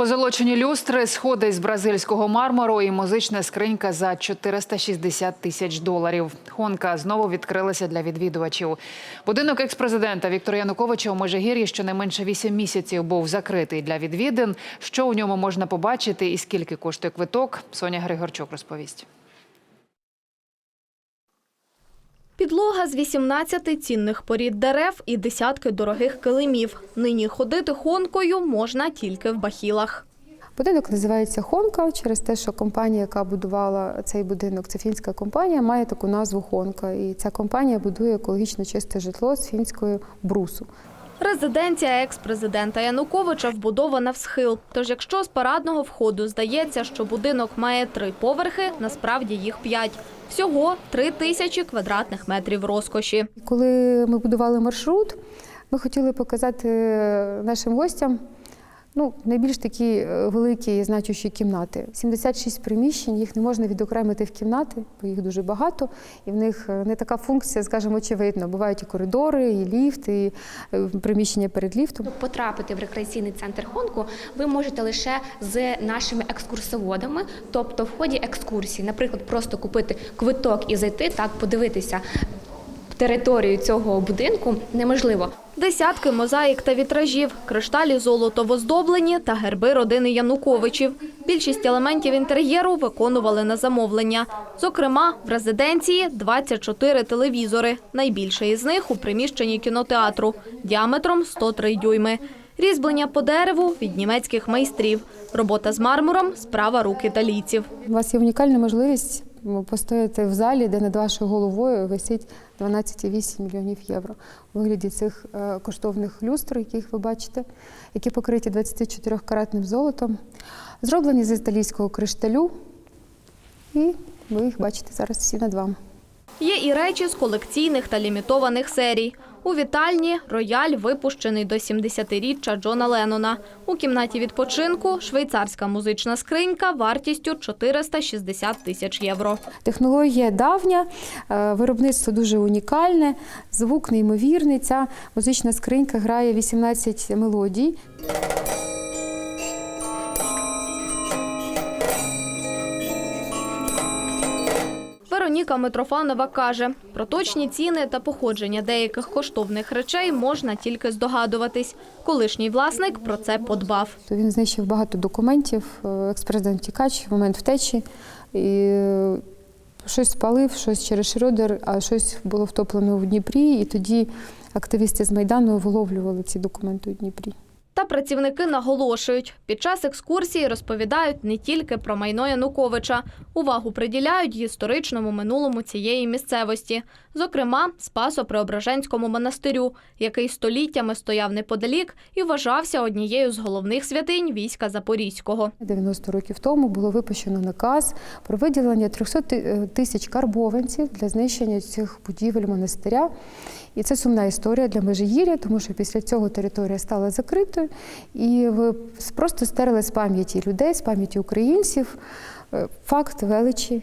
Позолочені люстри, сходи з бразильського мармуру і музична скринька за 460 тисяч доларів. Хонка знову відкрилася для відвідувачів. Будинок експрезидента Віктора Януковича у Межигір'ї щонайменше 8 місяців був закритий для відвідин. Що у ньому можна побачити і скільки коштує квиток, Соня Григорчук розповість. Підлога з 18 цінних порід дерев і десятки дорогих килимів. Нині ходити хонкою можна тільки в бахілах. Будинок називається Хонка через те, що компанія, яка будувала цей будинок, це фінська компанія, має таку назву Хонка. І ця компанія будує екологічно чисте житло з фінською брусу. Резиденція екс-президента Януковича вбудована в схил. Тож, якщо з парадного входу здається, що будинок має три поверхи, насправді їх п'ять. Всього три тисячі квадратних метрів розкоші. Коли ми будували маршрут, ми хотіли показати нашим гостям ну, найбільш такі е, великі і значущі кімнати. 76 приміщень, їх не можна відокремити в кімнати, бо їх дуже багато, і в них е, не така функція, скажімо, очевидно. Бувають і коридори, і ліфт, і е, приміщення перед ліфтом. Потрапити в рекреаційний центр Хонку ви можете лише з нашими екскурсоводами, тобто в ході екскурсії, наприклад, просто купити квиток і зайти так, подивитися територію цього будинку неможливо. Десятки мозаїк та вітражів, кришталі золотово здоблені та герби родини Януковичів. Більшість елементів інтер'єру виконували на замовлення. Зокрема, в резиденції 24 телевізори. Найбільший із них у приміщенні кінотеатру діаметром 103 дюйми. Різьблення по дереву від німецьких майстрів. Робота з мармуром справа рук італійців. У вас є унікальна можливість постояти в залі, де над вашою головою висить 12,8 мільйонів євро у вигляді цих е, коштовних люстр, яких ви бачите, які покриті 24-каратним золотом, зроблені з італійського кришталю. І ви їх бачите зараз всі над вами. Є і речі з колекційних та лімітованих серій. У вітальні рояль випущений до 70-річчя Джона Леннона. У кімнаті відпочинку швейцарська музична скринька вартістю 460 тисяч євро. Технологія давня, е, виробництво дуже унікальне, звук неймовірний. Ця музична скринька грає 18 мелодій. Вероніка Митрофанова каже, про точні ціни та походження деяких коштовних речей можна тільки здогадуватись. Колишній власник про це подбав. Він знищив багато документів, е, експрезидент тікач момент втечі. І е, щось спалив, щось через Шрёдер, а щось було втоплено в Дніпрі. І тоді активісти з Майдану виловлювали ці документи у Дніпрі. Та працівники наголошують, під час екскурсії розповідають не тільки про майно Януковича. Увагу приділяють історичному минулому цієї місцевості. Зокрема, Спасо-Преображенському монастирю, який століттями стояв неподалік і вважався однією з головних святинь війська Запорізького. 90 років тому було випущено наказ про виділення 300 е, тисяч карбованців для знищення цих будівель монастиря. І це сумна історія для Межигір'я, тому що після цього територія стала закритою, і ви просто стерли з пам'яті людей, з пам'яті українців е, факт величі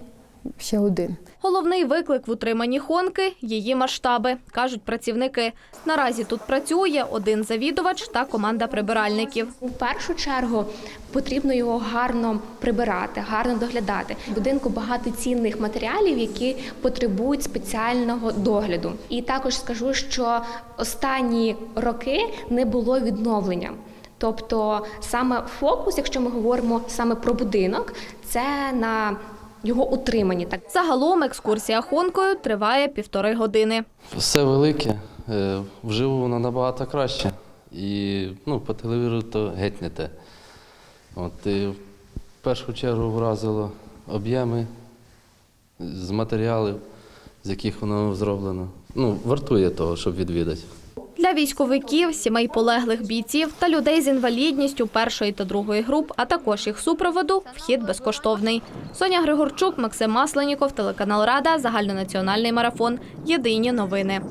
ще один. Головний виклик в утриманні Хонки – її масштаби, кажуть працівники. Наразі тут працює один завідувач та команда прибиральників. У першу чергу потрібно його гарно прибирати, гарно доглядати. В будинку багато цінних матеріалів, які потребують спеціального догляду. І також скажу, що останні роки не було відновлення. Тобто саме фокус, якщо ми говоримо саме про будинок, це на його утриманні. Так Загалом екскурсія Хонкою триває півтори години. Все велике, е, вживу воно набагато краще. І ну, по телевізору то геть не те. От, і в першу чергу вразило об'єми з матеріалів, з яких воно зроблено. Ну, вартує того, щоб відвідати. Для військовиків, сімей полеглих бійців та людей з інвалідністю першої та другої груп, а також їх супроводу, вхід безкоштовний. Соня Григорчук, Максим Масленіков, телеканал Рада, загальнонаціональний марафон. Єдині новини.